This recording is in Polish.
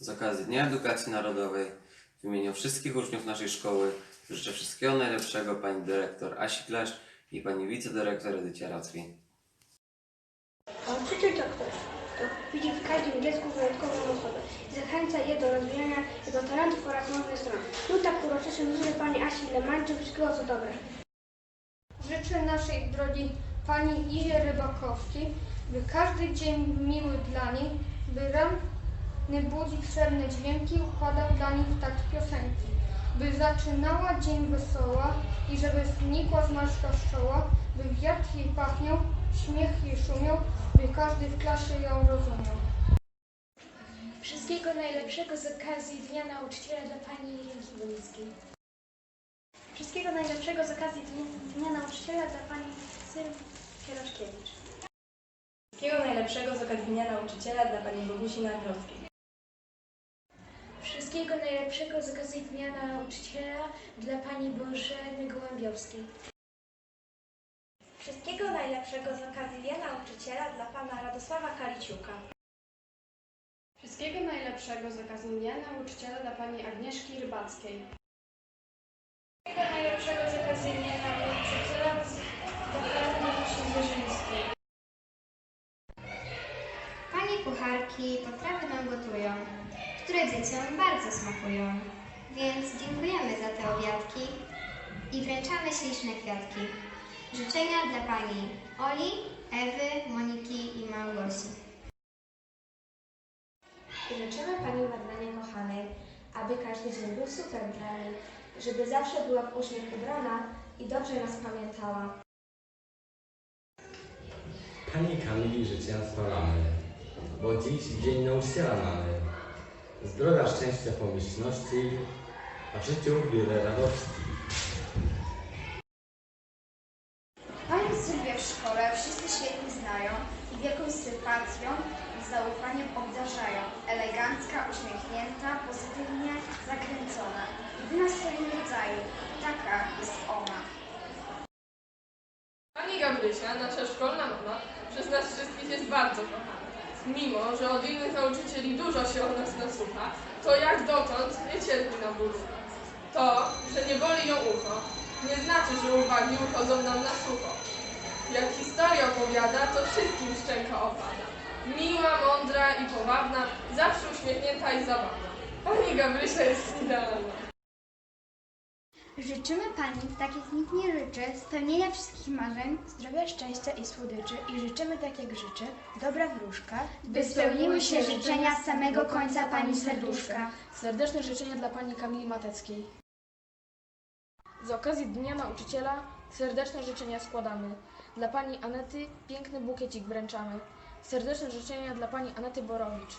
Z okazji Dnia Edukacji Narodowej w imieniu wszystkich uczniów naszej szkoły życzę wszystkiego najlepszego pani dyrektor Asi Klasz i pani wicedyrektor Edycie Racki. Nauczyciel to ktoś, kto widzi w każdym dziecku wyjątkową osobę i zachęca je do rozwijania jego talentów oraz nowych stron. No tak uroczyście życzę Pani Asi Lemańczyk wszystkiego co dobre. Życzę naszej drogi pani Izie Rybakowskiej, by każdy dzień miły dla niej, by ranny budzik srebrne dźwięki układał dla niej w takt piosenki, by zaczynała dzień wesoła i żeby znikła zmarszczka z czoła, by wiatr jej pachniał, śmiech jej szumiał, by każdy w klasie ją rozumiał. Wszystkiego najlepszego z okazji Dnia Nauczyciela dla Pani Irenki Bonickiej. Wszystkiego najlepszego z okazji Dnia, Dnia Nauczyciela dla Pani Sylwii Pieroszkiewicz. Wszystkiego najlepszego z okazji Dnia Nauczyciela dla Pani Bogusi Nagrockiej. Wszystkiego najlepszego z okazji Dnia Nauczyciela dla Pani Bożeny Gołębiowskiej. Wszystkiego najlepszego z okazji Dnia Nauczyciela dla Pana Radosława Kaliciuka. Wszystkiego najlepszego z okazji Dnia Nauczyciela dla Pani Agnieszki Rybackiej. Wszystkiego najlepszego z okazji Dnia Nauczyciela dla Pani Bogusi Zwierzyńskiej. Pani kucharki potrawy nam gotują, które dzieciom bardzo smakują. Więc dziękujemy za te obiadki i wręczamy śliczne kwiatki. Życzenia dla Pani Oli, Ewy, Moniki i Małgosi. Życzymy Pani Magdalenie kochanej, aby każdy dzień był super dla niej, żeby zawsze była w uśmiech ubrana i dobrze nas pamiętała. Pani Kamili życzenia składamy, bo dziś Dzień Nauczyciela mamy. Zdrowia, szczęścia, pomyślności, a w życiu wiele radości. Panią Sylwię w szkole wszyscy świetnie znają i wielką sympatią i zaufaniem obdarzają. Elegancka, uśmiechnięta, pozytywnie zakręcona. Jedyna w swoim rodzaju. Taka jest ona. Pani Gabrysia, nasza szkolna mama, przez nas wszystkich jest bardzo kochana. Mimo, że od innych nauczycieli dużo się o nas nasłucha, to jak dotąd nie cierpi na bólu. To, że nie boli ją ucho, nie znaczy, że uwagi uchodzą nam na sucho. Jak historię opowiada, to wszystkim szczęka opada. Miła, mądra i powabna, zawsze uśmiechnięta i zabawna. Pani Gabrysia jest idealna. Życzymy Pani, tak jak nikt nie życzy, spełnienia wszystkich marzeń, Zdrowia, szczęścia i słodyczy i życzymy tak jak życzy dobra wróżka, by spełniły się życzenia z samego końca Pani serduszka. Serdeczne życzenia dla Pani Kamili Mateckiej. Z okazji Dnia Nauczyciela serdeczne życzenia składamy. Dla Pani Anety piękny bukiecik wręczamy. Serdeczne życzenia dla Pani Anety Borowicz.